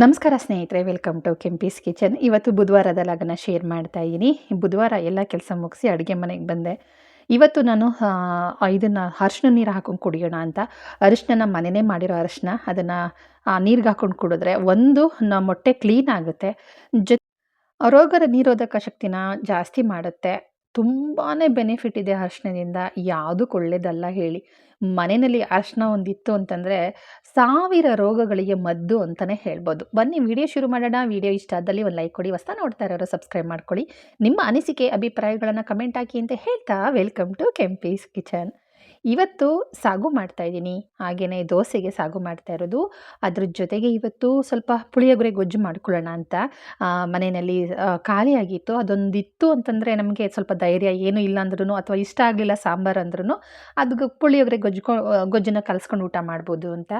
ನಮಸ್ಕಾರ ಸ್ನೇಹಿತರೆ welcome to Kempee's kitchen ಇವತ್ತು ಬುಧವಾರದ ಲಗ್ನ ಶೇರ್ ಮಾಡ್ತಾ ಇದ್ದೀನಿ. ಬುಧವಾರ ಎಲ್ಲ ಕೆಲಸ ಮುಗಿಸಿ ಅಡುಗೆ ಮನೆಗೆ ಬಂದೆ. ಇವತ್ತು ನಾನು ಇದನ್ನು ಅರಿಶಿನ ನೀರು ಹಾಕೊಂಡು ಕುಡಿಯೋಣ ಅಂತ. ಅರಿಶಿನ ಮನೆಯೇ ಮಾಡಿರೋ ಅರಿಶಿನ. ಅದನ್ನು ನೀರಿಗೆ ಹಾಕೊಂಡು ಕುಡಿದ್ರೆ ಒಂದು ನಮ್ಮ ಮೊಟ್ಟೆ ಕ್ಲೀನ್ ಆಗುತ್ತೆ. ಜೊ, ರೋಗದ ನಿರೋಧಕ ಶಕ್ತಿನ ಜಾಸ್ತಿ ಮಾಡುತ್ತೆ. ತುಂಬಾ ಬೆನಿಫಿಟ್ ಇದೆ ಅರ್ಶಿಣದಿಂದ. ಯಾವುದಕ್ಕೆ ಒಳ್ಳೇದಲ್ಲ ಹೇಳಿ. ಮನೆಯಲ್ಲಿ ಅರ್ಶಿನ ಒಂದಿತ್ತು ಅಂತಂದರೆ ಸಾವಿರ ರೋಗಗಳಿಗೆ ಮದ್ದು ಅಂತಲೇ ಹೇಳ್ಬೋದು. ಬನ್ನಿ, ವಿಡಿಯೋ ಶುರು ಮಾಡೋಣ. ವಿಡಿಯೋ ಇಷ್ಟ ಆದಲ್ಲಿ ಒಂದು ಲೈಕ್ ಕೊಡಿ. ಹೊಸ ನೋಡ್ತಾ ಇರೋರು ಸಬ್ಸ್ಕ್ರೈಬ್ ಮಾಡ್ಕೊಳ್ಳಿ. ನಿಮ್ಮ ಅನಿಸಿಕೆ, ಅಭಿಪ್ರಾಯಗಳನ್ನು ಕಮೆಂಟ್ ಹಾಕಿ ಅಂತ ಹೇಳ್ತಾ ವೆಲ್ಕಮ್ ಟು ಕೆಂಪೀಸ್ ಕಿಚನ್ ಇವತ್ತು ಸಾಗು ಮಾಡ್ತಾ ಇದ್ದೀನಿ. ಹಾಗೆಯೇ ದೋಸೆಗೆ ಸಾಗು ಮಾಡ್ತಾ ಇರೋದು. ಅದ್ರ ಜೊತೆಗೆ ಇವತ್ತು ಸ್ವಲ್ಪ ಪುಳಿಯೋಗರೆ ಗೊಜ್ಜು ಮಾಡ್ಕೊಳ್ಳೋಣ ಅಂತ. ಮನೆಯಲ್ಲಿ ಖಾಲಿಯಾಗಿತ್ತು. ಅದೊಂದಿತ್ತು ಅಂತಂದರೆ ನಮಗೆ ಸ್ವಲ್ಪ ಧೈರ್ಯ ಏನೂ ಇಲ್ಲ ಅಂದ್ರೂ ಅಥವಾ ಇಷ್ಟ ಆಗಲಿಲ್ಲ ಸಾಂಬಾರು ಅಂದ್ರೂ ಅದು ಪುಳಿಯೋಗರೆ ಗೊಜ್ಜು ಗೊಜ್ಜನ್ನ ಕಲಿಸ್ಕೊಂಡು ಊಟ ಮಾಡ್ಬೋದು ಅಂತ.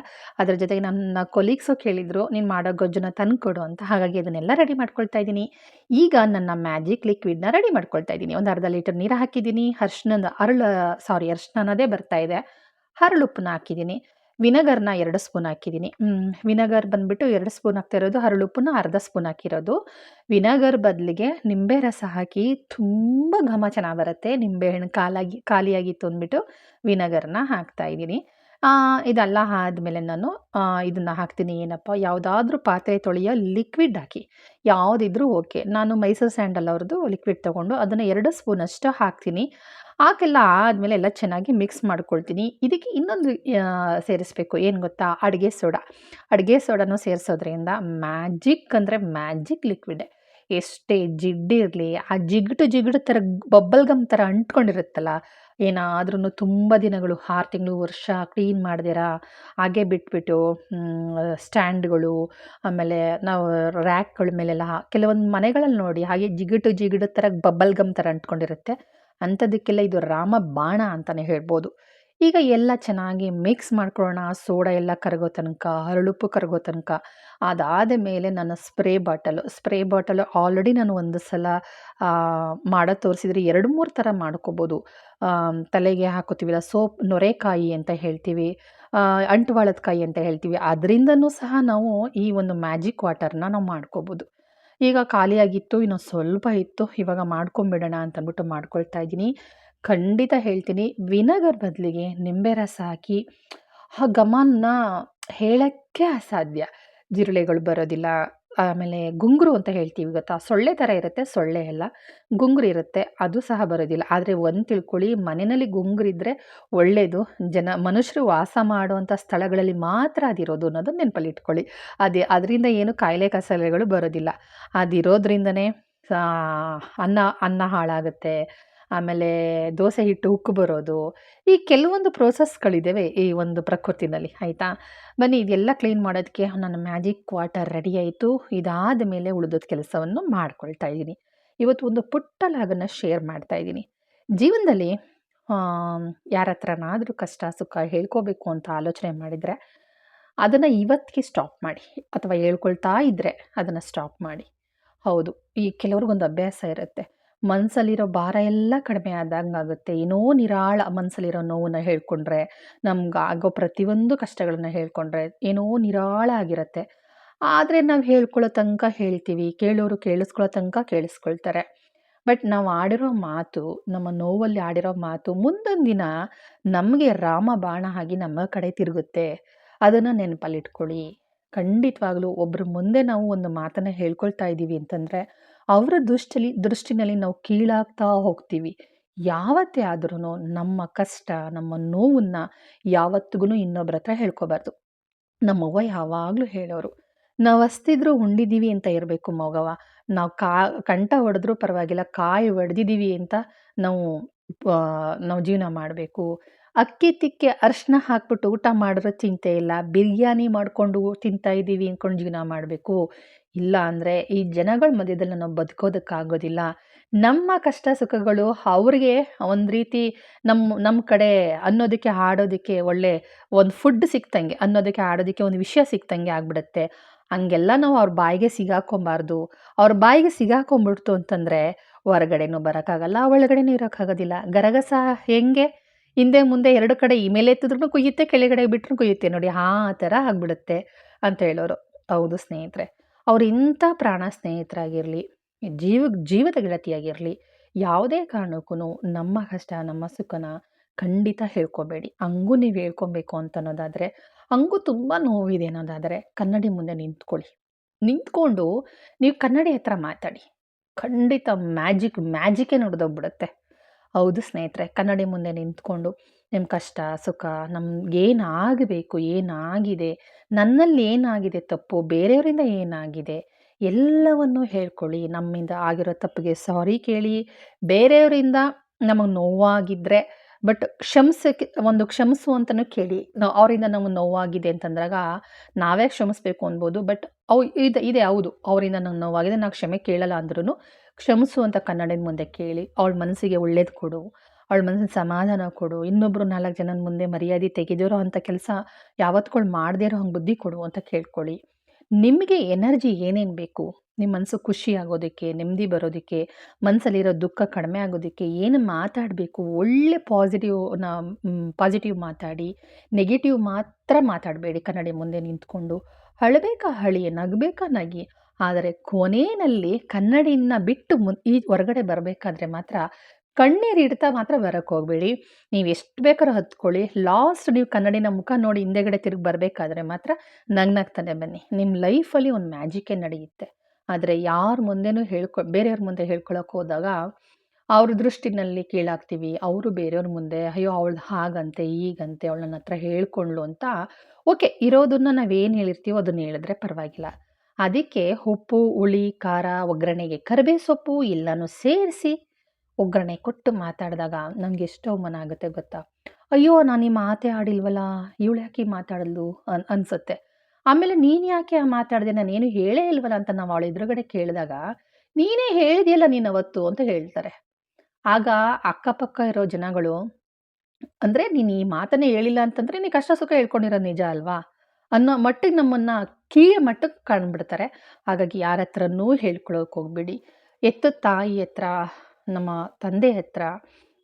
ಅದ್ರ ಜೊತೆಗೆ ನನ್ನ ಕೊಲೀಗ್ಸು ಕೇಳಿದರು, ನೀನು ಮಾಡೋ ಗೊಜ್ಜನ್ನ ತಂದು ಕೊಡು ಅಂತ. ಹಾಗಾಗಿ ಅದನ್ನೆಲ್ಲ ರೆಡಿ ಮಾಡ್ಕೊಳ್ತಾ ಇದ್ದೀನಿ. ಈಗ ನನ್ನ ಮ್ಯಾಜಿಕ್ ಲಿಕ್ವಿಡ್ನ ರೆಡಿ ಮಾಡ್ಕೊಳ್ತಾ ಇದ್ದೀನಿ. ಒಂದು ಅರ್ಧ ಲೀಟರ್ ನೀರು ಹಾಕಿದ್ದೀನಿ. ಅರ್ಶಿನದ ಅರಳ ಸಾರಿ ಅರ್ಶಿನ ಅನ್ನೋದೇ ಬರ್ತಾ ಇದೆ. ಹರಳುಪ್ಪನ್ನ ಹಾಕಿದ್ದೀನಿ. ವಿನೆಗರ್ನ ಎರಡು ಸ್ಪೂನ್ ಹಾಕಿದ್ದೀನಿ. ವಿನೆಗರ್ ಬಂದುಬಿಟ್ಟು ಎರಡು ಸ್ಪೂನ್ ಹಾಕ್ತಾ ಇರೋದು ಹರಳುಪ್ಪನ್ನ ಅರ್ಧ ಸ್ಪೂನ್ ಹಾಕಿರೋದು. ವಿನೆಗರ್ ಬದಲಿಗೆ ನಿಂಬೆ ರಸ ಹಾಕಿ ತುಂಬ ಘಮ ಚೆನ್ನಾಗಿ ಬರುತ್ತೆ. ನಿಂಬೆಹಣ್ಣು ಕಾಲಾಗಿ ಖಾಲಿಯಾಗಿತ್ತು ಅಂದ್ಬಿಟ್ಟು ವಿನೆಗರ್ನ ಹಾಕ್ತಾ ಇದ್ದೀನಿ. ಇದೆಲ್ಲ ಆದಮೇಲೆ ನಾನು ಇದನ್ನು ಹಾಕ್ತೀನಿ. ಏನಪ್ಪ, ಯಾವುದಾದ್ರೂ ಪಾತ್ರೆ ತೊಳೆಯೋ ಲಿಕ್ವಿಡ್ ಹಾಕಿ. ಯಾವುದಿದ್ರೂ ಓಕೆ. ನಾನು ಮೈಸೂರು ಸ್ಯಾಂಡಲ್ ಅವ್ರದ್ದು ಲಿಕ್ವಿಡ್ ತೊಗೊಂಡು ಅದನ್ನು ಎರಡು ಸ್ಪೂನಷ್ಟು ಹಾಕ್ತೀನಿ. ಹಾಕೆಲ್ಲ ಆದಮೇಲೆ ಎಲ್ಲ ಚೆನ್ನಾಗಿ ಮಿಕ್ಸ್ ಮಾಡ್ಕೊಳ್ತೀನಿ. ಇದಕ್ಕೆ ಇನ್ನೊಂದು ಸೇರಿಸ್ಬೇಕು. ಏನು ಗೊತ್ತಾ? ಅಡುಗೆ ಸೋಡಾ. ಅಡುಗೆ ಸೋಡಾನು ಸೇರಿಸೋದ್ರಿಂದ ಮ್ಯಾಜಿಕ್ ಅಂದರೆ ಮ್ಯಾಜಿಕ್ ಲಿಕ್ವಿಡ್. ಎಷ್ಟೇ ಜಿಡ್ಡಿರಲಿ ಆ ಜಿಗುಟು ಜಿಗುಟು ಥರ ಬಬ್ಬಲ್ ಗಮ್ ಥರ ಅಂಟ್ಕೊಂಡಿರುತ್ತಲ್ಲ ಏನಾದ್ರೂ ತುಂಬ ದಿನಗಳು, ಆರು ತಿಂಗಳು, ವರ್ಷ ಕ್ಲೀನ್ ಮಾಡ್ದಿರ? ಹಾಗೆ ಬಿಟ್ಬಿಟ್ಟು ಸ್ಟ್ಯಾಂಡ್ಗಳು, ಆಮೇಲೆ ನಾವು ರ್ಯಾಕ್ಗಳ ಮೇಲೆಲ್ಲ, ಕೆಲವೊಂದು ಮನೆಗಳಲ್ಲಿ ನೋಡಿ, ಹಾಗೆ ಜಿಗುಟು ಜಿಗುಟು ಥರ ಬಬ್ಬಲ್ ಗಮ್ ಥರ ಅಂಟ್ಕೊಂಡಿರುತ್ತೆ. ಅಂಥದಕ್ಕೆಲ್ಲ ಇದು ರಾಮ ಬಾಣ ಅಂತಲೇ ಹೇಳ್ಬೋದು. ಈಗ ಎಲ್ಲ ಚೆನ್ನಾಗಿ ಮಿಕ್ಸ್ ಮಾಡ್ಕೊಳ್ಳೋಣ. ಸೋಡಾ ಎಲ್ಲ ಕರಗೋ ತನಕ, ಹರಳುಪ್ಪು ಕರಗೋ ತನಕ. ಅದಾದ ಮೇಲೆ ನನ್ನ spray bottle spray bottle already ನಾನು ಒಂದು ಸಲ ಮಾಡೋ ತೋರಿಸಿದ್ರೆ ಎರಡು ಮೂರು ಥರ ಮಾಡ್ಕೋಬೋದು. ತಲೆಗೆ ಹಾಕೋತೀವಿಲ್ಲ, ಸೋಪ್, ನೊರೆಕಾಯಿ ಅಂತ ಹೇಳ್ತೀವಿ ಅಂಟುವಾಳದ ಕಾಯಿ ಅಂತ ಹೇಳ್ತೀವಿ. ಅದರಿಂದನೂ ಸಹ ನಾವು ಈ ಒಂದು ಮ್ಯಾಜಿಕ್ ವಾಟರ್ನ ನಾವು ಮಾಡ್ಕೋಬೋದು. ಈಗ ಖಾಲಿಯಾಗಿತ್ತು ಇನ್ನೊಂದು ಸ್ವಲ್ಪ ಇತ್ತು, ಇವಾಗ ಮಾಡ್ಕೊಂಬಿಡೋಣ ಅಂತಂದ್ಬಿಟ್ಟು ಮಾಡ್ಕೊಳ್ತಾ ಇದ್ದೀನಿ. ಖಂಡಿತ ಹೇಳ್ತೀನಿ, ವಿನೆಗರ್ ಬದಲಿಗೆ ನಿಂಬೆ ರಸ ಹಾಕಿ, ಆ ಗಮನ ಹೇಳೋಕ್ಕೆ ಅಸಾಧ್ಯ. ಜಿರಳೆಗಳು ಬರೋದಿಲ್ಲ ಆಮೇಲೆ ಗುಂಗುರು ಅಂತ ಹೇಳ್ತೀವಿ ಗೊತ್ತಾ? ಸೊಳ್ಳೆ ಥರ ಇರುತ್ತೆ, ಸೊಳ್ಳೆ ಎಲ್ಲ. ಗುಂಗುರು ಇರುತ್ತೆ, ಅದು ಸಹ ಬರೋದಿಲ್ಲ. ಆದರೆ ಒಂದು ತಿಳ್ಕೊಳ್ಳಿ, ಮನೆಯಲ್ಲಿ ಗುಂಗುರಿದ್ರೆ ಒಳ್ಳೆಯದು ಜನ, ಮನುಷ್ಯರು ವಾಸ ಮಾಡುವಂಥ ಸ್ಥಳಗಳಲ್ಲಿ ಮಾತ್ರ ಅದಿರೋದು ಅನ್ನೋದು ನೆನಪಲ್ಲಿ ಇಟ್ಕೊಳ್ಳಿ. ಅದೇ, ಅದರಿಂದ ಏನು ಕಾಯಿಲೆ ಕಸಲೆಗಳು ಬರೋದಿಲ್ಲ. ಅದಿರೋದ್ರಿಂದನೇ ಅನ್ನ ಅನ್ನ ಹಾಳಾಗುತ್ತೆ ಆಮೇಲೆ ದೋಸೆ ಹಿಟ್ಟು ಉಕ್ಕು ಬರೋದು, ಈ ಕೆಲವೊಂದು ಪ್ರೋಸೆಸ್ಗಳಿದ್ದಾವೆ ಈ ಒಂದು ಪ್ರಕೃತಿನಲ್ಲಿ, ಆಯಿತಾ? ಬನ್ನಿ, ಇದೆಲ್ಲ ಕ್ಲೀನ್ ಮಾಡೋದಕ್ಕೆ ನನ್ನ ಮ್ಯಾಜಿಕ್ ವಾಟರ್ ರೆಡಿ ಆಯಿತು. ಇದಾದ ಮೇಲೆ ಉಳಿದದ ಕೆಲಸವನ್ನು ಮಾಡ್ಕೊಳ್ತಾ ಇದ್ದೀನಿ. ಇವತ್ತು ಒಂದು ಪುಟ್ಟ ಲಾಗನ್ನು ಶೇರ್ ಮಾಡ್ತಾ ಇದ್ದೀನಿ. ಜೀವನದಲ್ಲಿ ಯಾರ ಹತ್ರನಾದರೂ ಕಷ್ಟ, ಸುಖ ಹೇಳ್ಕೋಬೇಕು ಅಂತ ಆಲೋಚನೆ ಮಾಡಿದರೆ, ಅದನ್ನು ಇವತ್ತಿಗೆ ಸ್ಟಾಪ್ ಮಾಡಿ, ಅಥವಾ ಹೇಳ್ಕೊಳ್ತಾ ಇದ್ದರೆ ಅದನ್ನು ಸ್ಟಾಪ್ ಮಾಡಿ. ಹೌದು, ಈ ಕೆಲವ್ರಿಗೊಂದು ಅಭ್ಯಾಸ ಇರುತ್ತೆ. ಮನಸ್ಸಲ್ಲಿರೋ ಭಾರ ಎಲ್ಲ ಕಡಿಮೆ ಆದಂಗಾಗುತ್ತೆ. ಏನೋ ನಿರಾಳ ಮನಸ್ಸಲ್ಲಿರೋ ನೋವನ್ನ ಹೇಳ್ಕೊಂಡ್ರೆ, ನಮ್ಗೆ ಆಗೋ ಪ್ರತಿಯೊಂದು ಕಷ್ಟಗಳನ್ನು ಹೇಳ್ಕೊಂಡ್ರೆ ಏನೋ ನಿರಾಳ ಆಗಿರುತ್ತೆ. ಆದರೆ ನಾವು ಹೇಳ್ಕೊಳ್ಳೋ ತನಕ ಹೇಳ್ತೀವಿ, ಕೇಳೋರು ಕೇಳಿಸ್ಕೊಳ್ಳೋ ತನಕ ಕೇಳಿಸ್ಕೊಳ್ತಾರೆ. ಬಟ್ ನಾವು ಆಡಿರೋ ಮಾತು, ನಮ್ಮ ನೋವಲ್ಲಿ ಆಡಿರೋ ಮಾತು ಮುಂದೊಂದು ದಿನ ನಮಗೆ ರಾಮ ಬಾಣ ಆಗಿ ನಮ್ಮ ಕಡೆ ತಿರುಗುತ್ತೆ. ಅದನ್ನು ನೆನಪಲ್ಲಿಟ್ಕೊಳ್ಳಿ. ಖಂಡಿತವಾಗ್ಲೂ ಒಬ್ಬರ ಮುಂದೆ ನಾವು ಒಂದು ಮಾತನ್ನು ಹೇಳ್ಕೊಳ್ತಾ ಇದ್ದೀವಿ ಅಂತಂದರೆ ಅವರ ದೃಷ್ಟಿಲಿ, ದೃಷ್ಟಿನಲ್ಲಿ ನಾವು ಕೀಳಾಗ್ತಾ ಹೋಗ್ತೀವಿ. ಯಾವತ್ತೇ ಆದ್ರೂ ನಮ್ಮ ಕಷ್ಟ, ನಮ್ಮ ನೋವನ್ನು ಯಾವತ್ತಿಗೂ ಇನ್ನೊಬ್ರ ಹತ್ರ ಹೇಳ್ಕೊಬಾರ್ದು. ನಮ್ಮವ್ವ ಯಾವಾಗಲೂ ಹೇಳೋರು, ನಾವು ಹಸ್ತಿದ್ರು ಉಂಡಿದ್ದೀವಿ ಅಂತ ಇರಬೇಕು ಮಗವ ನಾವು ಕಾ, ಕಂಠ ಹೊಡೆದ್ರೂ ಪರವಾಗಿಲ್ಲ, ಕಾಯಿ ಹೊಡೆದಿದ್ದೀವಿ ಅಂತ ನಾವು ನಾವು ಜೀವನ ಮಾಡಬೇಕು. ಅಕ್ಕಿ ತಿಕ್ಕೆ ಅರ್ಶಿನ ಹಾಕ್ಬಿಟ್ಟು ಊಟ ಮಾಡಿದ್ರೆ ಚಿಂತೆ ಇಲ್ಲ. ಬಿರಿಯಾನಿ ಮಾಡಿಕೊಂಡು ತಿಂತಾ ಇದ್ದೀವಿ ಅಂದ್ಕೊಂಡು ಜೀವನ ಮಾಡಬೇಕು. ಇಲ್ಲ ಅಂದರೆ ಈ ಜನಗಳ ಮಧ್ಯದಲ್ಲಿ ನಾವು ಬದುಕೋದಕ್ಕಾಗೋದಿಲ್ಲ. ನಮ್ಮ ಕಷ್ಟ ಸುಖಗಳು ಅವ್ರಿಗೆ ಒಂದು ರೀತಿ ನಮ್ಮ ನಮ್ಮ ಕಡೆ ಅನ್ನೋದಕ್ಕೆ ಆಡೋದಕ್ಕೆ ಒಳ್ಳೆ ಒಂದು ಫುಡ್ ಸಿಕ್ತಂಗೆ, ಅನ್ನೋದಕ್ಕೆ ಆಡೋದಕ್ಕೆ ಒಂದು ವಿಷಯ ಸಿಕ್ತಂಗೆ ಆಗ್ಬಿಡುತ್ತೆ. ಹಂಗೆಲ್ಲ ನಾವು ಅವ್ರ ಬಾಯಿಗೆ ಸಿಗಾಕೊಬಾರ್ದು. ಅವ್ರ ಬಾಯಿಗೆ ಸಿಗಾಕೊಂಬಿಡ್ತು ಅಂತಂದರೆ ಹೊರಗಡೆನೂ ಬರೋಕ್ಕಾಗಲ್ಲ, ಒಳಗಡೆನೂ ಇರೋಕ್ಕಾಗೋದಿಲ್ಲ. ಗರಗಸ ಹೆಂಗೆ? ಹಿಂದೆ ಮುಂದೆ ಎರಡು ಕಡೆ ಈ ಮೇಲೆ ಎತ್ತಿದ್ರೂ ಕುಯ್ಯುತ್ತೆ, ಕೆಳಗಡೆ ಬಿಟ್ಟರು ಕುಯ್ಯುತ್ತೆ. ನೋಡಿ ಆ ಥರ ಆಗ್ಬಿಡುತ್ತೆ ಅಂತ ಹೇಳೋರು. ಹೌದು ಸ್ನೇಹಿತರೆ. ಅವ್ರು ಇಂಥ ಪ್ರಾಣ ಸ್ನೇಹಿತರಾಗಿರಲಿ, ಜೀವ, ಜೀವದ ಗೆಳತಿಯಾಗಿರಲಿ, ಯಾವುದೇ ಕಾರಣಕ್ಕೂ ನಮ್ಮ ಕಷ್ಟ, ನಮ್ಮ ಸುಖನ ಖಂಡಿತ ಹೇಳ್ಕೊಬೇಡಿ. ಹಂಗೂ ನೀವು ಹೇಳ್ಕೊಬೇಕು ಅಂತ ಅನ್ನೋದಾದರೆ ಹಂಗೂ ತುಂಬ ನೋವಿದೆ ಅನ್ನೋದಾದರೆ ಕನ್ನಡಿ ಮುಂದೆ ನಿಂತ್ಕೊಳ್ಳಿ. ನಿಂತ್ಕೊಂಡು ನೀವು ಕನ್ನಡಿ ಹತ್ರ ಮಾತಾಡಿ. ಖಂಡಿತ ಮ್ಯಾಜಿಕ್, ಮ್ಯಾಜಿಕೇ ನಡೆದೋಗ್ಬಿಡುತ್ತೆ. ಹೌದು ಸ್ನೇಹಿತರೆ, ಕನ್ನಡಿ ಮುಂದೆ ನಿಂತ್ಕೊಂಡು ನಿಮ್ಮ ಕಷ್ಟ, ಸುಖ ನಮ್ಗೇನಾಗಬೇಕು ಏನಾಗಿದೆ, ನನ್ನಲ್ಲಿ ಏನಾಗಿದೆ ತಪ್ಪು, ಬೇರೆಯವರಿಂದ ಏನಾಗಿದೆ, ಎಲ್ಲವನ್ನು ಹೇಳ್ಕೊಳ್ಳಿ. ನಮ್ಮಿಂದ ಆಗಿರೋ ತಪ್ಪಿಗೆ ಸಾರಿ ಕೇಳಿ. ಬೇರೆಯವರಿಂದ ನಮಗೆ ನೋವಾಗಿದ್ದರೆ ಬಟ್ ಕ್ಷಮಿಸಕ್ಕೆ, ಒಂದು ಕ್ಷಮಿಸು ಅಂತಲೂ ಕೇಳಿ. ಅವರಿಂದ ನಮಗೆ ನೋವಾಗಿದೆ ಅಂತಂದಾಗ ನಾವೇ ಕ್ಷಮಿಸ್ಬೇಕು ಅನ್ಬೋದು, ಬಟ್ ಅವು ಇದೆ ಇದೆ ಹೌದು. ಅವರಿಂದ ನಂಗೆ ನೋವಾಗಿದೆ ನಾವು ಕ್ಷಮೆ ಕೇಳಲ್ಲ ಅಂದ್ರೂ ಕ್ಷಮಿಸು ಅಂತ ಕನ್ನಡದ ಮುಂದೆ ಕೇಳಿ. ಅವಳ ಮನಸ್ಸಿಗೆ ಒಳ್ಳೇದು ಕೊಡು. ಅವಳ ಮನಸ್ಸಿನ ಸಮಾಧಾನ ಕೊಡು ಇನ್ನೊಬ್ಬರು ನಾಲ್ಕು ಜನನ ಮುಂದೆ ಮರ್ಯಾದೆ ತೆಗೆದಿರೋ ಅಂಥ ಕೆಲಸ ಯಾವತ್ತುಗಳು ಮಾಡದೇ ಇರೋ ಹಂಗೆ ಬುದ್ಧಿ ಕೊಡು ಅಂತ ಕೇಳ್ಕೊಳ್ಳಿ. ನಿಮಗೆ ಎನರ್ಜಿ ಏನೇನು ಬೇಕು? ನಿಮ್ಮ ಮನಸ್ಸು ಖುಷಿ ಆಗೋದಕ್ಕೆ, ನೆಮ್ಮದಿ ಬರೋದಕ್ಕೆ ಮನಸ್ಸಲ್ಲಿರೋ ದುಃಖ ಕಡಿಮೆ ಆಗೋದಕ್ಕೆ ಏನು ಮಾತಾಡಬೇಕು? ಒಳ್ಳೆ ಪಾಸಿಟಿವ್ ಪಾಸಿಟಿವ್ ಮಾತಾಡಿ, ನೆಗೆಟಿವ್ ಮಾತ್ರ ಮಾತಾಡಬೇಡಿ ಕನ್ನಡಿ ಮುಂದೆ ನಿಂತ್ಕೊಂಡು. ಹಳಬೇಕಾ ಹಳಿ ನಗಬೇಕಾ ನಗಿ? ಆದರೆ ಕೊನೆಯಲ್ಲಿ ಕನ್ನಡಿನ ಬಿಟ್ಟು ಮು ಈ ಹೊರಗಡೆ ಬರಬೇಕಾದ್ರೆ ಮಾತ್ರ ಕಣ್ಣೀರು ಇಡ್ತಾ ಮಾತ್ರ ಬರೋಕ್ಕೆ ಹೋಗಬೇಡಿ. ನೀವು ಎಷ್ಟು ಬೇಕಾದ್ರೂ ಹತ್ಕೊಳ್ಳಿ. ಲಾಸ್ಟ್ ನೀವು ಕನ್ನಡಿನ ಮುಖ ನೋಡಿ ಹಿಂದೆಗಡೆ ತಿರುಗಿ ಬರಬೇಕಾದ್ರೆ ಮಾತ್ರ ನಗ್ನಾಗ್ತಾನೆ ಬನ್ನಿ. ನಿಮ್ಮ ಲೈಫಲ್ಲಿ ಒಂದು ಮ್ಯಾಜಿಕ್ಕೇ ನಡೆಯುತ್ತೆ. ಆದರೆ ಯಾರ ಮುಂದೆನೂ ಹೇಳ್ಕೊ, ಬೇರೆಯವ್ರ ಮುಂದೆ ಹೇಳ್ಕೊಳಕ್ಕೆ ಹೋದಾಗ ಅವ್ರ ದೃಷ್ಟಿನಲ್ಲಿ ಕೀಳಾಗ್ತೀವಿ. ಅವರು ಬೇರೆಯವ್ರ ಮುಂದೆ, ಅಯ್ಯೋ ಅವಳು ಹಾಗಂತೆ, ಈಗಂತೆ, ಅವಳು ನನ್ನ ಹತ್ರ ಹೇಳ್ಕೊಂಡ್ಲು ಅಂತ ಓಕೆ, ಇರೋದನ್ನ ನಾವೇನು ಹೇಳಿರ್ತೀವೋ ಅದನ್ನ ಹೇಳಿದ್ರೆ ಪರವಾಗಿಲ್ಲ. ಅದಕ್ಕೆ ಉಪ್ಪು, ಹುಳಿ, ಖಾರ, ಒಗ್ಗರಣೆಗೆ ಕರಿಬೇ ಸೊಪ್ಪು, ಎಲ್ಲನೂ ಸೇರಿಸಿ ಒಗ್ಗರಣೆ ಕೊಟ್ಟು ಮಾತಾಡಿದಾಗ ನನಗೆ ಎಷ್ಟು ಅವಮಾನ ಆಗುತ್ತೆ ಗೊತ್ತಾ? ಅಯ್ಯೋ, ನಾನು ಈ ಮಾತೇ ಆಡಿಲ್ವಲ್ಲ? ಇವಳು ಯಾಕೆ ಮಾತಾಡಲು ಅನ್, ಅನಿಸುತ್ತೆ. ಆಮೇಲೆ ನೀನು ಯಾಕೆ ಮಾತಾಡಿದೆ? ಏನು ಹೇಳೇ ಇಲ್ವಲ್ಲ ಅಂತ ನಾವು ಅವಳ ಎದುರುಗಡೆ ಕೇಳಿದಾಗ, ನೀನೇ ಹೇಳಿದೆಯಲ್ಲ ನೀನು ಅವತ್ತು ಅಂತ ಹೇಳ್ತಾರೆ. ಆಗ ಅಕ್ಕಪಕ್ಕ ಇರೋ ಜನಗಳು, ಅಂದರೆ ನೀನು ಈ ಮಾತನ್ನೇ ಹೇಳಿಲ್ಲ ಅಂತಂದರೆ ನೀ ಕಷ್ಟ ಸುಖ ಹೇಳ್ಕೊಂಡಿರೋ ನಿಜ ಅಲ್ವಾ? ಅನ್ನೋ ಮಟ್ಟಿಗೆ ನಮ್ಮನ್ನು ಕೀಳ ಮಟ್ಟಕ್ಕೆ ಕಂಡುಬಿಡ್ತಾರೆ ಹಾಗಾಗಿ ಯಾರ ಹತ್ರನೂ ಹೇಳ್ಕೊಳೋಕೆ ಹೋಗ್ಬೇಡಿ. ಎತ್ತ ತಾಯಿ ಹತ್ರ ನಮ್ಮ ತಂದೆ ಹತ್ರ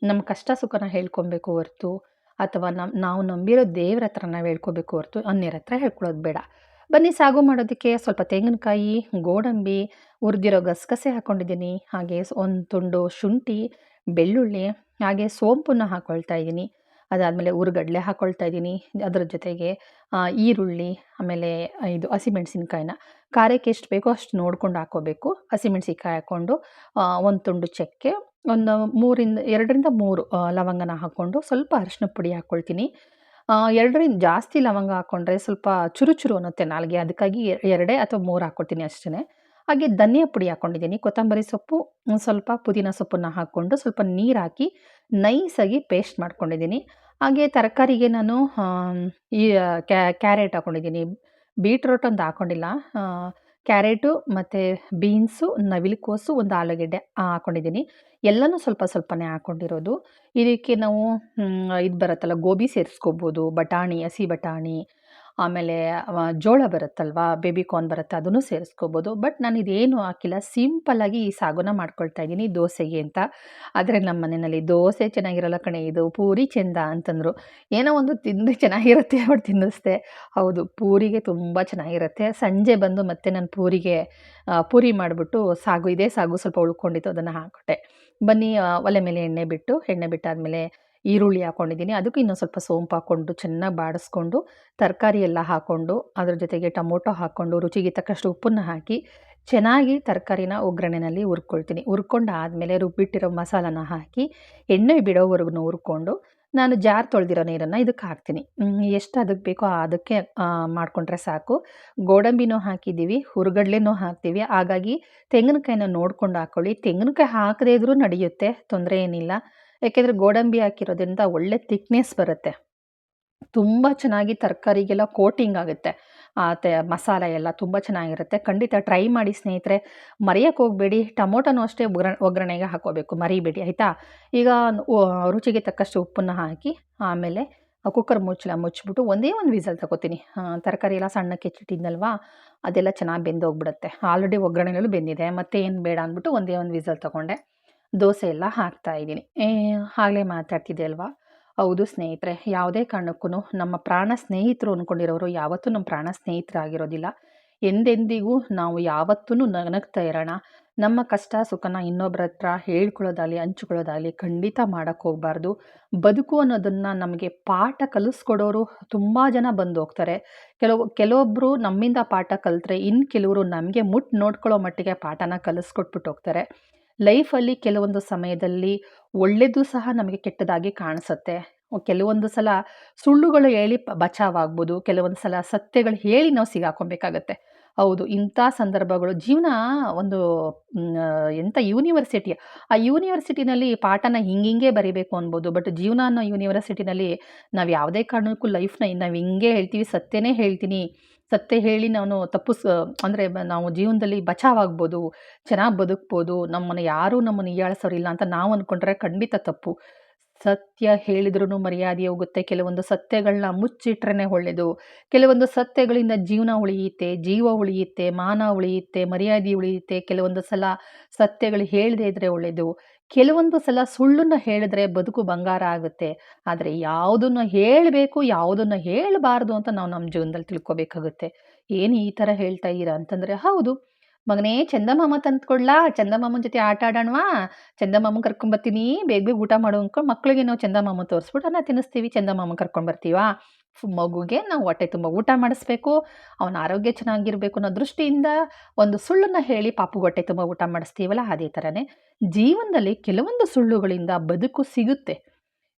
ನಮ್ಮ ಕಷ್ಟ ಸುಖನ ಹೇಳ್ಕೊಬೇಕು ಹೊರ್ತು ಅಥವಾ ನಮ್ಮ ನಾವು ನಂಬಿರೋ ದೇವ್ರ ಹತ್ರ ನಾವು ಹೇಳ್ಕೊಬೇಕು ಹೊರ್ತು ಅನ್ಯರ ಹತ್ರ ಹೇಳ್ಕೊಳ್ಳೋದು ಬೇಡ. ಬನ್ನಿ ಸಾಗು ಮಾಡೋದಕ್ಕೆ ಸ್ವಲ್ಪ ತೆಂಗಿನಕಾಯಿ, ಗೋಡಂಬಿ, ಹುರಿದಿರೋ ಗಸಗಸೆ ಹಾಕ್ಕೊಂಡಿದ್ದೀನಿ ಹಾಗೆ ಒಂದು ತುಂಡು ಶುಂಠಿ, ಬೆಳ್ಳುಳ್ಳಿ, ಹಾಗೆ ಸೋಂಪನ್ನು ಹಾಕ್ಕೊಳ್ತಾ ಇದ್ದೀನಿ. ಅದಾದಮೇಲೆ ಉರುಗಡ್ಲೆ ಹಾಕ್ಕೊಳ್ತಾ ಇದ್ದೀನಿ. ಅದರ ಜೊತೆಗೆ ಈರುಳ್ಳಿ, ಆಮೇಲೆ ಇದು ಹಸಿಮೆಣ್ಸಿನ್ಕಾಯಿನ. ಖಾರಕ್ಕೆ ಎಷ್ಟು ಬೇಕೋ ಅಷ್ಟು ನೋಡ್ಕೊಂಡು ಹಾಕೋಬೇಕು. ಹಸಿಮೆಣ್ಸಿನ್ಕಾಯಿ ಹಾಕ್ಕೊಂಡು ಒಂದು ತುಂಡು ಚಕ್ಕೆ, ಒಂದು ಮೂರಿಂದ, ಎರಡರಿಂದ ಮೂರು ಲವಂಗನ ಹಾಕ್ಕೊಂಡು ಸ್ವಲ್ಪ ಅರಿಶಿನ ಪುಡಿ ಹಾಕ್ಕೊಳ್ತೀನಿ ಎರಡರಿಂದ, ಜಾಸ್ತಿ ಲವಂಗ ಹಾಕ್ಕೊಂಡ್ರೆ ಸ್ವಲ್ಪ ಚುರು ಚುರು ಅನ್ನುತ್ತೆ ನಾಲ್ಗೆ. ಅದಕ್ಕಾಗಿ ಎರಡೇ ಅಥವಾ ಮೂರು ಹಾಕ್ಕೊಳ್ತೀನಿ ಅಷ್ಟೇ ಹಾಗೆ ಧನಿಯಾ ಪುಡಿ ಹಾಕ್ಕೊಂಡಿದ್ದೀನಿ ಕೊತ್ತಂಬರಿ ಸೊಪ್ಪು ಸ್ವಲ್ಪ ಪುದೀನ ಸೊಪ್ಪನ್ನು ಹಾಕ್ಕೊಂಡು ಸ್ವಲ್ಪ ನೀರು ಹಾಕಿ ನೈಸಾಗಿ ಪೇಸ್ಟ್ ಮಾಡ್ಕೊಂಡಿದ್ದೀನಿ. ಹಾಗೆ ತರಕಾರಿಗೆ ನಾನು ಈ ಕ್ಯಾರೆಟ್ ಹಾಕ್ಕೊಂಡಿದ್ದೀನಿ ಬೀಟ್ರೋಟ್ ಒಂದು ಹಾಕ್ಕೊಂಡಿಲ್ಲ ಕ್ಯಾರೆಟು ಮತ್ತು ಬೀನ್ಸು, ನವಿಲುಕೋಸು ಒಂದು ಆಲೂಗೆಡ್ಡೆ ಹಾಕ್ಕೊಂಡಿದ್ದೀನಿ ಎಲ್ಲನೂ ಸ್ವಲ್ಪ ಸ್ವಲ್ಪನೇ ಹಾಕ್ಕೊಂಡಿರೋದು ಇದಕ್ಕೆ ನಾವು ಇದು ಬರುತ್ತಲ್ಲ, ಗೋಬಿ ಸೇರಿಸ್ಕೋಬೋದು, ಬಟಾಣಿ, ಹಸಿ ಬಟಾಣಿ ಆಮೇಲೆ ಜೋಳ ಬರುತ್ತಲ್ವಾ ಬೇಬಿ ಕಾರ್ನ್ ಬರುತ್ತೆ, ಅದನ್ನು ಸೇರಿಸ್ಕೋಬೋದು. ಬಟ್ ನಾನು ಇದೇನು ಹಾಕಿಲ್ಲ ಸಿಂಪಲ್ಲಾಗಿ ಈ ಸಾಗುನ ಮಾಡ್ಕೊಳ್ತಾ ಇದ್ದೀನಿ, ದೋಸೆಗೆ ಅಂತ. ಆದರೆ ನಮ್ಮ ಮನೆಯಲ್ಲಿ ದೋಸೆ ಚೆನ್ನಾಗಿರಲ್ಲ ಕಣೆ, ಇದು ಪೂರಿ ಚೆಂದ ಅಂತಂದರು. ಏನೋ ಒಂದು ತಿಂದು ಚೆನ್ನಾಗಿರುತ್ತೆ ಅವ್ರು ತಿನ್ನಿಸ್ದೆ. ಹೌದು, ಪೂರಿಗೆ ತುಂಬ ಚೆನ್ನಾಗಿರುತ್ತೆ. ಸಂಜೆ ಬಂದು ಮತ್ತೆ ನಾನು ಪೂರಿಗೆ ಪೂರಿ ಮಾಡಿಬಿಟ್ಟು ಸಾಗು, ಇದೇ ಸಾಗು ಸ್ವಲ್ಪ ಉಳ್ಕೊಂಡಿತ್ತು, ಅದನ್ನು ಹಾಕೊಟ್ಟೆ ಬನ್ನಿ ಒಲೆ ಮೇಲೆ ಎಣ್ಣೆ ಬಿಟ್ಟು, ಎಣ್ಣೆ ಬಿಟ್ಟಾದಮೇಲೆ ಈರುಳ್ಳಿ ಹಾಕ್ಕೊಂಡಿದ್ದೀನಿ ಅದಕ್ಕೆ ಇನ್ನೊಂದು ಸ್ವಲ್ಪ ಸೋಂಪು ಹಾಕ್ಕೊಂಡು ಚೆನ್ನಾಗಿ ಬಾಡಿಸ್ಕೊಂಡು ತರಕಾರಿ ಎಲ್ಲ ಹಾಕ್ಕೊಂಡು ಅದ್ರ ಜೊತೆಗೆ ಟೊಮೊಟೊ ಹಾಕ್ಕೊಂಡು ರುಚಿಗೆ ತಕ್ಕಷ್ಟು ಉಪ್ಪನ್ನು ಹಾಕಿ ಚೆನ್ನಾಗಿ ತರಕಾರಿನ ಒಗ್ಗರಣೆನಲ್ಲಿ ಹುರ್ಕೊಳ್ತೀನಿ. ಹುರ್ಕೊಂಡು ಆದಮೇಲೆ ರುಬ್ಬಿಟ್ಟಿರೋ ಮಸಾಲನ ಹಾಕಿ ಎಣ್ಣೆ ಬಿಡೋವರೆಗೂ ಹುರ್ಕೊಂಡು ನಾನು ಜಾರ್ ತೊಳೆದಿರೋ ನೀರನ್ನು ಇದಕ್ಕೆ ಹಾಕ್ತೀನಿ. ಎಷ್ಟು ಅದಕ್ಕೆ ಬೇಕೋ ಅದಕ್ಕೆ ಮಾಡಿಕೊಂಡ್ರೆ ಸಾಕು. ಗೋಡಂಬಿನೂ ಹಾಕಿದ್ದೀವಿ, ಹುರ್ಗಡ್ಲೆನೂ ಹಾಕ್ತೀವಿ. ಹಾಗಾಗಿ ತೆಂಗಿನಕಾಯಿನ ನೋಡ್ಕೊಂಡು ಹಾಕ್ಕೊಳ್ಳಿ ತೆಂಗಿನಕಾಯಿ ಹಾಕದೇ ಇದ್ರೂ ನಡೆಯುತ್ತೆ, ತೊಂದರೆ ಏನಿಲ್ಲ. ಯಾಕೆಂದರೆ ಗೋಡಂಬಿ ಹಾಕಿರೋದ್ರಿಂದ ಒಳ್ಳೆ ತಿಕ್ನೆಸ್ ಬರುತ್ತೆ. ತುಂಬ ಚೆನ್ನಾಗಿ ತರಕಾರಿಗೆಲ್ಲ ಕೋಟಿಂಗ್ ಆಗುತ್ತೆ. ತೆ, ಮಸಾಲೆ ಎಲ್ಲ ತುಂಬ ಚೆನ್ನಾಗಿರುತ್ತೆ. ಖಂಡಿತ ಟ್ರೈ ಮಾಡಿ ಸ್ನೇಹಿತರೆ. ಮರೆಯೋಕ್ಕೆ ಹೋಗಬೇಡಿ. ಟೊಮೊಟೊನೂ ಅಷ್ಟೇ ಒಗ್ರ, ಒಗ್ಗರಣೆಗೆ ಹಾಕೋಬೇಕು ಮರಿಬೇಡಿ, ಆಯಿತಾ? ಈಗ ರುಚಿಗೆ ತಕ್ಕಷ್ಟು ಉಪ್ಪನ್ನು ಹಾಕಿ, ಆಮೇಲೆ ಕುಕ್ಕರ್ ಮುಚ್ಚಲ ಮುಚ್ಚಿಬಿಟ್ಟು ಒಂದೇ ಒಂದು ವಿಸಲ್ ತಗೋತೀನಿ. ತರಕಾರಿ ಎಲ್ಲ ಸಣ್ಣಕ್ಕೆ ಹೆಚ್ಚಿಟ್ಟಿದ್ನಲ್ವಾ? ಅದೆಲ್ಲ ಚೆನ್ನಾಗಿ ಬೆಂದೋಗ್ಬಿಡುತ್ತೆ. ಆಲ್ರೆಡಿ ಒಗ್ಗರಣೆಗಳು ಬೆಂದಿದೆ. ಮತ್ತೆ ಏನು ಬೇಡ ಅಂದ್ಬಿಟ್ಟು ಒಂದೇ ಒಂದು ವಿಸಲ್ ತೊಗೊಂಡೆ. ದೋಸೆ ಎಲ್ಲ ಹಾಕ್ತಾ ಇದ್ದೀನಿ. ಆಗಲೇ ಮಾತಾಡ್ತಿದ್ದೆ ಅಲ್ವಾ? ಹೌದು ಸ್ನೇಹಿತರೆ, ಯಾವುದೇ ಕಾರಣಕ್ಕೂ ನಮ್ಮ ಪ್ರಾಣ ಸ್ನೇಹಿತರು ಅಂದ್ಕೊಂಡಿರೋರು ಯಾವತ್ತೂ ನಮ್ಮ ಪ್ರಾಣ ಸ್ನೇಹಿತರಾಗಿರೋದಿಲ್ಲ. ಎಂದೆಂದಿಗೂ ನಾವು ಯಾವತ್ತೂ ನಗನಗ್ತಾ ಇರೋಣ. ನಮ್ಮ ಕಷ್ಟ ಸುಖನ ಇನ್ನೊಬ್ಬರ ಹತ್ರ ಹೇಳ್ಕೊಳ್ಳೋದಾಗಲಿ, ಹಂಚ್ಕೊಳ್ಳೋದಾಗಲಿ ಖಂಡಿತ ಮಾಡೋಕ್ಕೆ ಹೋಗಬಾರ್ದು. ಬದುಕು ಅನ್ನೋದನ್ನು ನಮಗೆ ಪಾಠ ಕಲಿಸ್ಕೊಡೋರು ತುಂಬ ಜನ ಬಂದು ಹೋಗ್ತಾರೆ. ಕೆಲವು ಕೆಲವೊಬ್ಬರು ನಮ್ಮಿಂದ ಪಾಠ ಕಲಿತ್ರೆ ಇನ್ನು ಕೆಲವರು ನಮಗೆ ಮುಟ್ಟು ನೋಡ್ಕೊಳ್ಳೋ ಮಟ್ಟಿಗೆ ಪಾಠನ ಕಲಿಸ್ಕೊಟ್ಬಿಟ್ಟು ಹೋಗ್ತಾರೆ. ಲೈಫಲ್ಲಿ ಕೆಲವೊಂದು ಸಮಯದಲ್ಲಿ ಒಳ್ಳೆಯದು ಸಹ ನಮಗೆ ಕೆಟ್ಟದಾಗಿ ಕಾಣಿಸುತ್ತೆ. ಕೆಲವೊಂದು ಸಲ ಸುಳ್ಳುಗಳು ಹೇಳಿ ಬಚಾವಾಗ್ಬೋದು, ಕೆಲವೊಂದು ಸಲ ಸತ್ಯಗಳು ಹೇಳಿ ನಾವು ಸಿಗಾಕೊಬೇಕಾಗತ್ತೆ. ಹೌದು, ಇಂಥ ಸಂದರ್ಭಗಳು ಜೀವನ ಒಂದು ಎಂಥ ಯೂನಿವರ್ಸಿಟಿ, ಆ ಯೂನಿವರ್ಸಿಟಿನಲ್ಲಿ ಪಾಠನ ಹಿಂಗಿಂಗೆ ಬರಿಬೇಕು ಅನ್ಬೋದು, ಬಟ್ ಜೀವನ ಅನ್ನೋ ಯೂನಿವರ್ಸಿಟಿನಲ್ಲಿ ನಾವು ಯಾವುದೇ ಕಾರಣಕ್ಕೂ ಲೈಫ್ನ ನಾವು ಹಿಂಗೆ ಹೇಳ್ತೀವಿ, ಸತ್ಯನೇ ಹೇಳ್ತೀನಿ. ಸತ್ಯ ಹೇಳಿ ನಾನು ತಪ್ಪು ಅಂದರೆ ನಾವು ಜೀವನದಲ್ಲಿ ಬಚಾವಾಗ್ಬೋದು, ಚೆನ್ನಾಗಿ ಬದುಕ್ಬೋದು, ನಮ್ಮನ್ನು ಯಾರೂ ನಮ್ಮನ್ನು ಹೀಯಾಳಿಸೋರಿಲ್ಲ ಅಂತ ನಾವು ಅಂದ್ಕೊಂಡ್ರೆ ಖಂಡಿತ ತಪ್ಪು. ಸತ್ಯ ಹೇಳಿದ್ರೂ ಮರ್ಯಾದೆ ಹೋಗುತ್ತೆ. ಕೆಲವೊಂದು ಸತ್ಯಗಳನ್ನ ಮುಚ್ಚಿಟ್ರೇ ಒಳ್ಳೆಯದು ಕೆಲವೊಂದು ಸತ್ಯಗಳಿಂದ ಜೀವನ ಉಳಿಯುತ್ತೆ, ಜೀವ ಉಳಿಯುತ್ತೆ, ಮಾನ ಉಳಿಯುತ್ತೆ, ಮರ್ಯಾದೆ ಉಳಿಯುತ್ತೆ. ಕೆಲವೊಂದು ಸಲ ಸತ್ಯಗಳು ಹೇಳದೇ ಇದ್ದರೆ ಒಳ್ಳೆಯದು ಕೆಲವೊಂದು ಸಲ ಸುಳ್ಳನ್ನು ಹೇಳಿದ್ರೆ ಬದುಕು ಬಂಗಾರ ಆಗುತ್ತೆ. ಆದರೆ ಯಾವುದನ್ನು ಹೇಳಬೇಕು, ಯಾವುದನ್ನು ಹೇಳಬಾರ್ದು ಅಂತ ನಾವು ನಮ್ಮ ಜೀವನದಲ್ಲಿ ತಿಳ್ಕೊಬೇಕಾಗುತ್ತೆ. ಏನು ಈ ಥರ ಹೇಳ್ತಾ ಇದ್ದೀರಾ ಅಂತಂದರೆ ಹೌದು. ಮಗನೇ, ಚಂದಮಾಮ ತಂದ್ಕೊಡ್ಲಾ? ಚಂದಮಾಮನ ಜೊತೆ ಆಟ ಆಡೋಣವಾ ಚಂದಮಾಮನ್ ಕರ್ಕೊಂಬರ್ತೀನಿ ಬೇಗ ಬೇಗ ಊಟ ಮಾಡು ಅಂದ್ಕೊಂಡು ಮಕ್ಕಳಿಗೆ ನಾವು ಚಂದಮಾಮ ತೋರಿಸ್ಬಿಟ್ಟು ಅನ್ನ ತಿನ್ನಿಸ್ತೀವಿ ಚಂದಮಾಮನ್ ಕರ್ಕೊಂಡ್ಬರ್ತೀವಾ ಮಗುಗೆ ನಾವು ಹೊಟ್ಟೆ ತುಂಬ ಊಟ ಮಾಡಿಸ್ಬೇಕು, ಅವನ ಆರೋಗ್ಯ ಚೆನ್ನಾಗಿರಬೇಕು ಅನ್ನೋ ದೃಷ್ಟಿಯಿಂದ ಒಂದು ಸುಳ್ಳನ್ನು ಹೇಳಿ ಪಾಪು ಹೊಟ್ಟೆ ತುಂಬ ಊಟ ಮಾಡಿಸ್ತೀವಲ್ಲ, ಅದೇ ಥರನೇ ಜೀವನದಲ್ಲಿ ಕೆಲವೊಂದು ಸುಳ್ಳುಗಳಿಂದ ಬದುಕು ಸಿಗುತ್ತೆ.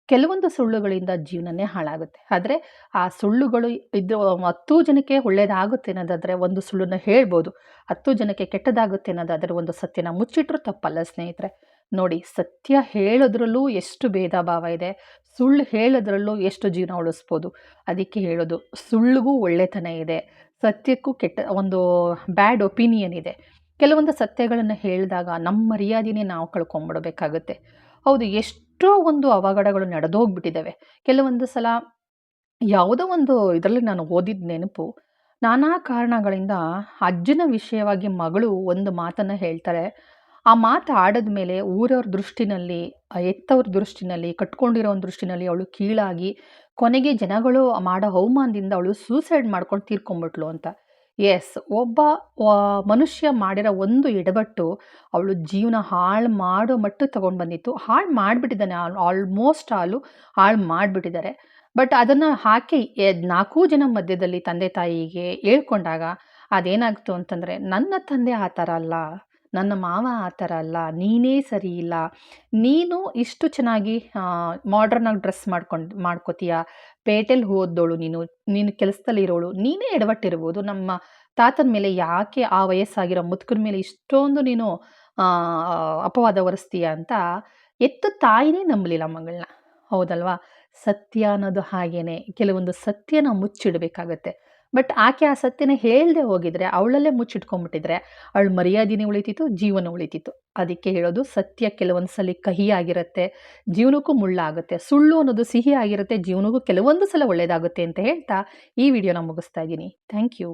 ಕೆಲವೊಂದು ಸುಳ್ಳುಗಳಿಂದ ಜೀವನನೇ ಹಾಳಾಗುತ್ತೆ. ಆದರೆ ಆ ಸುಳ್ಳುಗಳು ಇದು ಹತ್ತು ಜನಕ್ಕೆ ಒಳ್ಳೆಯದಾಗುತ್ತೆ ಅನ್ನೋದಾದರೆ ಒಂದು ಸುಳ್ಳನ್ನು ಹೇಳ್ಬೋದು. ಹತ್ತು ಜನಕ್ಕೆ ಕೆಟ್ಟದಾಗುತ್ತೆ ಅನ್ನೋದಾದರೆ ಒಂದು ಸತ್ಯನ ಮುಚ್ಚಿಟ್ರೂ ತಪ್ಪಲ್ಲ ಸ್ನೇಹಿತರೆ. ನೋಡಿ, ಸತ್ಯ ಹೇಳೋದ್ರಲ್ಲೂ ಎಷ್ಟು ಭೇದ ಭಾವ ಇದೆ. ಸುಳ್ಳು ಹೇಳೋದ್ರಲ್ಲೂ ಎಷ್ಟು ಜೀವನ ಉಳಿಸ್ಬೋದು. ಅದಕ್ಕೆ ಹೇಳೋದು, ಸುಳ್ಳಿಗೂ ಒಳ್ಳೆತನ ಇದೆ. ಸತ್ಯಕ್ಕೂ ಕೆಟ್ಟ ಒಂದು ಬ್ಯಾಡ್ ಒಪಿನಿಯನ್ ಇದೆ. ಕೆಲವೊಂದು ಸತ್ಯಗಳನ್ನು ಹೇಳಿದಾಗ ನಮ್ಮ ಮರ್ಯಾದೆನೇ ನಾವು ಕಳ್ಕೊಂಬಿಡಬೇಕಾಗುತ್ತೆ. ಹೌದು, ಎಷ್ಟೋ ಒಂದು ಅವಘಡಗಳು ನಡೆದೋಗ್ಬಿಟ್ಟಿದ್ದಾವೆ. ಕೆಲವೊಂದು ಸಲ ಯಾವುದೋ ಒಂದು ಇದರಲ್ಲಿ ನಾನು ಓದಿದ ನೆನಪು, ನಾನಾ ಕಾರಣಗಳಿಂದ ಅಜ್ಜನ ವಿಷಯವಾಗಿ ಮಗಳು ಒಂದು ಮಾತನ್ನು ಹೇಳ್ತಾರೆ ಆ ಮಾತು ಆಡಿದ ಮೇಲೆ ಊರವ್ರ ದೃಷ್ಟಿನಲ್ಲಿ ಎತ್ತವ್ರ ದೃಷ್ಟಿನಲ್ಲಿ ಕಟ್ಕೊಂಡಿರೋ ದೃಷ್ಟಿನಲ್ಲಿ ಅವಳು ಕೀಳಾಗಿ, ಕೊನೆಗೆ ಜನಗಳು ಮಾಡೋ ಹವಮಾನದಿಂದ ಅವಳು ಸೂಸೈಡ್ ಮಾಡ್ಕೊಂಡು ತೀರ್ಕೊಂಬಿಟ್ಲು ಅಂತ. ಎಸ್ ಒಬ್ಬ ಮನುಷ್ಯ ಮಾಡಿರೋ ಒಂದು ಎಡವಟ್ಟು ಅವಳು ಜೀವನ ಹಾಳು ಮಾಡೋ ಮಟ್ಟು ತಗೊಂಡು ಬಂದಿತ್ತು. ಹಾಳು ಮಾಡಿಬಿಟ್ಟಿದ್ದಾನೆ ಆಲ್ಮೋಸ್ಟ್ ಆಲು ಹಾಳು ಮಾಡಿಬಿಟ್ಟಿದ್ದಾರೆ. ಬಟ್ ಅದನ್ನು ಹಾಕಿ ನಾಲ್ಕು ಜನ ಮಧ್ಯದಲ್ಲಿ ತಂದೆ ತಾಯಿಗೆ ಹೇಳ್ಕೊಂಡಾಗ ಅದೇನಾಗ್ತು ಅಂತಂದರೆ, ನನ್ನ ತಂದೆ ಆ ಥರ ಅಲ್ಲ, ನನ್ನ ಮಾವ ಆ ಥರ ಅಲ್ಲ, ನೀನೇ ಸರಿ ಇಲ್ಲ, ನೀನು ಇಷ್ಟು ಚೆನ್ನಾಗಿ ಮಾಡ್ರನ್ನಾಗಿ ಡ್ರೆಸ್ ಮಾಡ್ಕೊಂಡು, ಮಾಡ್ಕೋತೀಯ ಪೇಟೆಲಿ ಓದ್ದೋಳು ನೀನು ನೀನು ಕೆಲಸದಲ್ಲಿರೋಳು ನೀನೇ ಎಡವಟ್ಟಿರ್ಬೋದು. ನಮ್ಮ ತಾತನ ಮೇಲೆ ಯಾಕೆ ಆ ವಯಸ್ಸಾಗಿರೋ ಮುದುಕನ ಮೇಲೆ ಇಷ್ಟೊಂದು ನೀನು ಅಪವಾದ ಹೊರಿಸ್ತೀಯ ಅಂತ ಎತ್ತು ತಾಯಿನೇ ನಂಬಲಿಲ್ಲ ಮಗಳನ್ನ. ಹೌದಲ್ವಾ? ಸತ್ಯ ಅನ್ನೋದು ಹಾಗೇನೆ. ಕೆಲವೊಂದು ಸತ್ಯನ ಮುಚ್ಚಿಡಬೇಕಾಗತ್ತೆ. ಬಟ್ ಆಕೆ ಆ ಸತ್ಯನ ಹೇಳದೆ ಹೋಗಿದ್ರೆ ಅವಳಲ್ಲೇ ಮುಚ್ಚಿಟ್ಕೊಂಡ್ಬಿಟ್ಟಿದ್ರೆ ಅವಳ ಮರ್ಯಾದೆನೇ ಉಳಿತಿತ್ತು, ಜೀವನ ಉಳಿತಿತ್ತು. ಅದಕ್ಕೆ ಹೇಳೋದು ಸತ್ಯ ಕೆಲವೊಂದು ಸಲ ಕಹಿ ಆಗಿರುತ್ತೆ, ಜೀವನಕ್ಕೂ ಮುಳ್ಳಾಗುತ್ತೆ ಸುಳ್ಳು ಅನ್ನೋದು ಸಿಹಿ ಆಗಿರುತ್ತೆ, ಜೀವನಕ್ಕೂ ಕೆಲವೊಂದು ಸಲ ಒಳ್ಳೆಯದಾಗುತ್ತೆ ಅಂತ ಹೇಳ್ತಾ ಈ ವಿಡಿಯೋನ ಮುಗಿಸ್ತಾ ಇದ್ದೀನಿ. Thank you